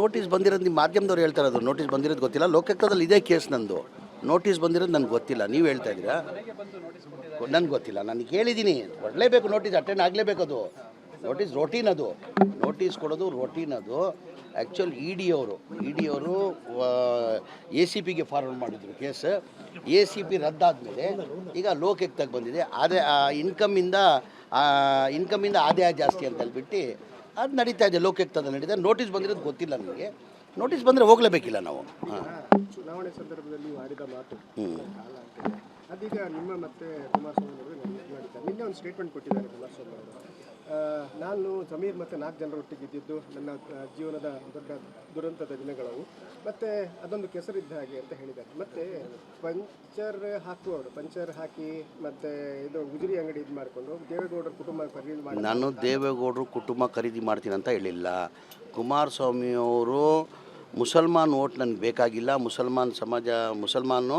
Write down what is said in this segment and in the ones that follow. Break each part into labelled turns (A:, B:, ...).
A: Notice ಬಂದಿರೋದು ನಿಮ್ಮ ಮಾಧ್ಯಮದವ್ರು ಹೇಳ್ತಾರೆ ಅದು ನೋಟಿಸ್ ಬಂದಿರೋದು ಗೊತ್ತಿಲ್ಲ. ಲೋಕಾಯುಕ್ತದಲ್ಲಿ ಇದೇ ಕೇಸ್ ನಂದು. ನೋಟಿಸ್ ಬಂದಿರೋದು ನನಗೆ ಗೊತ್ತಿಲ್ಲ. ನೀವು ಹೇಳ್ತಾ ಇದ್ದೀರಾ? ನನಗೆ ಗೊತ್ತಿಲ್ಲ. ನಾನು ಕೇಳಿದ್ದೀನಿ ಕೊಡಲೇಬೇಕು ನೋಟಿಸ್, ಅಟೆಂಡ್ ಆಗಲೇಬೇಕು ಅದು. ನೋಟಿಸ್ ರೋಟೀನ್ ಅದು. ನೋಟಿಸ್ ಕೊಡೋದು ರೊಟೀನ್ ಅದು. ಆ್ಯಕ್ಚುಲ್ ಇ ಡಿ ಅವರು. ಇ ಡಿ ಅವರು ಎ ಸಿ ಪಿಗೆ ಫಾರ್ವರ್ಡ್ ಮಾಡಿದ್ರು ಕೇಸ್ ಎ ಸಿ ಪಿ ರದ್ದಾದಮೇಲೆ ಈಗ ಲೋಕಯುಕ್ತಕ್ಕೆ ಬಂದಿದೆ. ಅದೇ ಇನ್ಕಮಿಂದ ಇನ್ಕಮಿಂದ ಆದಾಯ ಜಾಸ್ತಿ ಅಂತ ಹೇಳ್ಬಿಟ್ಟು ಅದು ನಡೀತಾ ಇದೆ ಲೋಕಾಯುಕ್ತದಲ್ಲಿ ನಡೀತಾ ನೋಟಿಸ್ ಬಂದಿರೋದು ಗೊತ್ತಿಲ್ಲ ನನಗೆ ನೋಟಿಸ್ ಬಂದರೆ ಹೋಗಲೇಬೇಕಿಲ್ಲ ನಾವು. ಹಾಂ.
B: ಚುನಾವಣೆ ಸಂದರ್ಭದಲ್ಲಿ ನೀವು ಆಡಿದ ಮಾತು ಕಾಲ ಅಂತ ಅದೀಗ ನಿಮ್ಮ ಮತ್ತೆ ಕುಮಾರಸ್ವಾಮಿ ಅವರು ನಿನ್ನೆ ಒಂದು ಸ್ಟೇಟ್ಮೆಂಟ್ ಕೊಟ್ಟಿದ್ದಾರೆ ಕುಮಾರಸ್ವಾಮಿ ಅವರು. ನಾನು ಸಮೀರ್ ಮತ್ತು ನಾಲ್ಕು ಜನರ ಒಟ್ಟಿಗೆ ಇದ್ದಿದ್ದು ನನ್ನ ಜೀವನದ ದೊಡ್ಡ ದುರಂತದ ದಿನಗಳವು. ಮತ್ತು ಅದೊಂದು ಕೆಸರಿದ್ದ ಹಾಗೆ ಅಂತ ಹೇಳಿದ್ದಾರೆ. ಮತ್ತು ಪಂಚರ್ ಹಾಕುವವರು ಪಂಚರ್ ಹಾಕಿ ಮತ್ತು ಇದು ಗುಜರಿ ಅಂಗಡಿ ಇದು ಮಾಡಿಕೊಂಡು ದೇವೇಗೌಡರ ಕುಟುಂಬ ಖರೀದಿ ಮಾಡಿ
A: ನಾನು ದೇವೇಗೌಡರು ಕುಟುಂಬ ಖರೀದಿ ಮಾಡ್ತೀನಿ ಅಂತ ಹೇಳಿಲ್ಲ. ಕುಮಾರಸ್ವಾಮಿಯವರು ಮುಸಲ್ಮಾನ್ ಓಟ್ ನನಗೆ ಬೇಕಾಗಿಲ್ಲ. ಮುಸಲ್ಮಾನ್ ಸಮಾಜ, ಮುಸಲ್ಮಾನು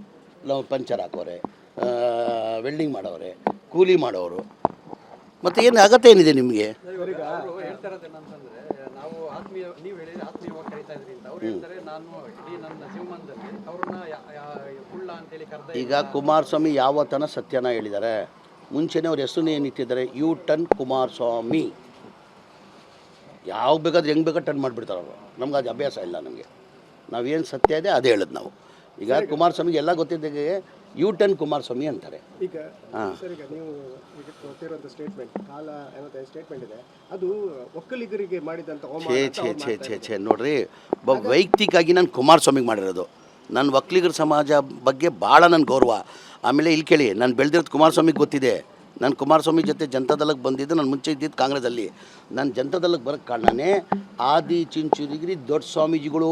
A: ನಾವು ಪಂಚರ್ ಹಾಕೋರೆ ವೆಲ್ಡಿಂಗ್ ಮಾಡೋರೆ, ಕೂಲಿ ಮಾಡೋರು. ಮತ್ತು ಏನು ಅಗತ್ಯ ಏನಿದೆ ನಿಮಗೆ? ಈಗ ಕುಮಾರಸ್ವಾಮಿ ಯಾವತ್ತನ ಸತ್ಯನ ಹೇಳಿದ್ದಾರೆ. ಮುಂಚೆನೇ ಅವ್ರ ಹೆಸರು ಏನಿಟ್ಟಿದ್ದಾರೆ? You ton Kumaraswamy. ಯಾವ ಬೇಕಾದ್ರೆ ಹೆಂಗೆ ಬೇಕಾದ್ರೆ ಟನ್ ಮಾಡಿಬಿಡ್ತಾರೆ ಅವರು. ನಮ್ಗೆ ಅದು ಅಭ್ಯಾಸ ಇಲ್ಲ ನಮಗೆ. ನಾವೇನು ಸತ್ಯ ಇದೆ ಅದೇ ಹೇಳೋದು ನಾವು. ಈಗ ಕುಮಾರಸ್ವಾಮಿಗೆ ಎಲ್ಲ ಗೊತ್ತಿದ್ದಾಗೆ ಯು ಟನ್ ಕುಮಾರಸ್ವಾಮಿ ಅಂತಾರೆ.
B: ಈಗ
A: ಹಾಂ.
B: ಸರ್ ಈಗ ನೀವು ಈಗ ಕೊಟ್ಟಿರುವಂಥ ಸ್ಟೇಟ್ಮೆಂಟ್ ಕಾಲ ಏನಂತ ಸ್ಟೇಟ್ಮೆಂಟ್ ಇದೆ. ಅದು ಒಕ್ಕಲಿಗರಿಗೆ ಮಾಡಿದಂಥ ಹೋಮ
A: ಛೇ ಛೇ ಛೇ ಛೇ ಛೇ ನೋಡ್ರಿ ಒಬ್ಬ ವೈಯಕ್ತಿಕವಾಗಿ ನಾನು ಕುಮಾರಸ್ವಾಮಿಗೆ ಮಾಡಿರೋದು. ನನ್ನ ಒಕ್ಕಲಿಗರ ಸಮಾಜ ಬಗ್ಗೆ ಭಾಳ ನನ್ನ ಗೌರವ. ಆಮೇಲೆ ಇಲ್ಲಿ ಕೇಳಿ ನಾನು ಬೆಳೆದಿರೋದು ಕುಮಾರಸ್ವಾಮಿಗೆ ಗೊತ್ತಿದೆ. ನಾನು ಕುಮಾರಸ್ವಾಮಿ ಜೊತೆ ಜನತಾದಳಕ್ಕೆ ಬಂದಿದ್ದು ನಾನು ಮುಂಚೆ ಇದ್ದಿದ್ದು ಕಾಂಗ್ರೆಸ್ಸಲ್ಲಿ. ನಾನು ಜನತಾದಳಕ್ಕೆ ಬರೋಕ್ಕೆ ಕಾರಣನೇ ಆದಿ ಚಿಂಚುರಿಗಿರಿ ದೊಡ್ಡ ಸ್ವಾಮೀಜಿಗಳು.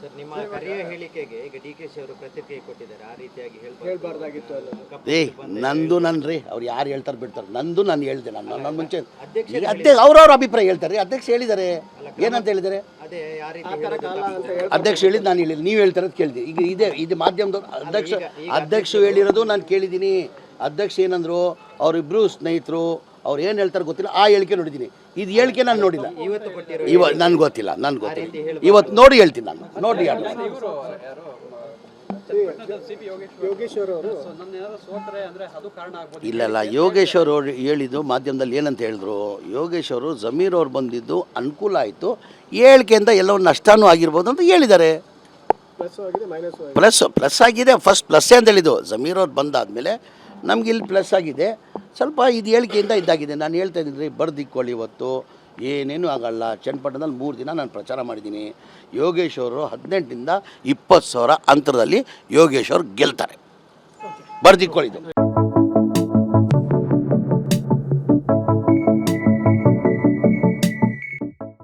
C: ಸರ್ ನಿಮ್ಮ ಕರಿಯ ಹೇಳಿಕೆಗೆ ಈಗ ಡಿ ಕೆ ಶಿ ಅವರು ಪ್ರತಿಕ್ರಿಯೆ ಕೊಟ್ಟಿದ್ದಾರೆ. ಆ ರೀತಿಯಾಗಿ
B: ಹೇಳ್ಬಾರ್ದಾಗಿತ್ತು
A: ಏ ನಂದು ನನ್ನ ರೀ ಅವ್ರು ಯಾರು ಹೇಳ್ತಾರೆ ಬಿಡ್ತಾರೆ. ನಂದು ನಾನು ಹೇಳ್ದೆ ನಾನು ನನ್ನ ಮುಂಚೆ
C: ಅಧ್ಯಕ್ಷ
A: ಅವ್ರವ್ರ ಅಭಿಪ್ರಾಯ ಹೇಳ್ತಾರೆ. ಅಧ್ಯಕ್ಷ ಹೇಳಿದ್ದಾರೆ. ಏನಂತ ಹೇಳಿದ್ದಾರೆ?
C: ಅದೇ ಯಾವ ರೀತಿ ಹೇಳೋದು
A: ಅಧ್ಯಕ್ಷ ಹೇಳಿದ್ ನಾನು ಹೇಳಿದ್ ನೀವು ಹೇಳ್ತಾರೆ ಕೇಳಿದೆ. ಈಗ ಇದೆ ಇದು ಮಾಧ್ಯಮದವ್ರು ಅಧ್ಯಕ್ಷ ಅಧ್ಯಕ್ಷ ಹೇಳಿರೋದು ನಾನು ಕೇಳಿದ್ದೀನಿ. ಅಧ್ಯಕ್ಷ ಏನಂದ್ರು ಅವರಿಬ್ಬರು ಸ್ನೇಹಿತರು ಅವ್ರು ಏನು ಹೇಳ್ತಾರೆ ಗೊತ್ತಿಲ್ಲ. ಆ ಹೇಳಿಕೆ ನೋಡಿದ್ದೀನಿ. ಇದು ಹೇಳಿಕೆ ನಾನು ನೋಡಿಲ್ಲ.
C: ಇವತ್ತು ಕೊಟ್ಟಿರೋ
A: ಇವ ನನ್ಗೆ ಗೊತ್ತಿಲ್ಲ ನನ್ಗೆ ಗೊತ್ತಿಲ್ಲ. ಇವತ್ತು ನೋಡಿ ಹೇಳ್ತೀನಿ ನಾನು. ನೋಡಿ ಹೇಳ್ತೀನಿ
D: ಇವರು ಯಾರು? ಸಿ ಪಿ ಯೋಗೇಶ್ವರ್
B: ಯೋಗೇಶ್ವರ್ ಅವರು.
D: ನನ್ನ ಏನಾದ್ರು ಅಂದ್ರೆ ಅದು ಕಾರಣ ಆಗ್ಬೋದು.
A: ಇಲ್ಲ ಇಲ್ಲ. ಯೋಗೇಶ್ ಅವರು ಹೇಳಿದ್ದು ಮಾಧ್ಯಮದಲ್ಲಿ ಏನಂತ ಹೇಳಿದ್ರು? ಯೋಗೇಶ್ ಅವರು ಜಮೀರ್ ಅವ್ರು ಬಂದಿದ್ದು ಅನುಕೂಲ ಆಯಿತು. ಹೇಳಿಕೆಯಿಂದ ಎಲ್ಲವೂ ನಷ್ಟನೂ ಆಗಿರ್ಬೋದು ಅಂತ ಹೇಳಿದ್ದಾರೆ.
B: ಪ್ಲಸ್ ಆಗಿದೆ ಮೈನಸ್ ಆಗಿದೆ.
A: ಪ್ಲಸ್ ಪ್ಲಸ್ ಆಗಿದೆ ಫಸ್ಟ್ ಪ್ಲಸ್ ಅಂತ ಹೇಳಿದ್ದು. ಜಮೀರ್ ಅವ್ರು ಬಂದಾದಮೇಲೆ ನಮ್ಗೆ ಇಲ್ಲಿ ಪ್ಲಸ್ ಆಗಿದೆ. ಸ್ವಲ್ಪ ಇದು ಹೇಳಿಕೆಯಿಂದ ಇದ್ದಾಗಿದೆ ನಾನು ಹೇಳ್ತಾ ಇದ್ದೀನಿ, ರೀ ಬರ್ದಿಕ್ಕೊಳ್ಳಿ ಇವತ್ತು. ಏನೇನು ಆಗಲ್ಲ. ಚನ್ನಪಟ್ಟಣದಲ್ಲಿ ಮೂರು ದಿನ ನಾನು ಪ್ರಚಾರ ಮಾಡಿದ್ದೀನಿ. ಯೋಗೇಶ್ ಅವರು ಹದಿನೆಂಟರಿಂದ ಇಪ್ಪತ್ತು ಸಾವಿರ ಅಂತರದಲ್ಲಿ ಯೋಗೇಶ್ ಗೆಲ್ತಾರೆ. ಬರ್ದಿಕ್ಕೊಳ್ಳಿದ್ದು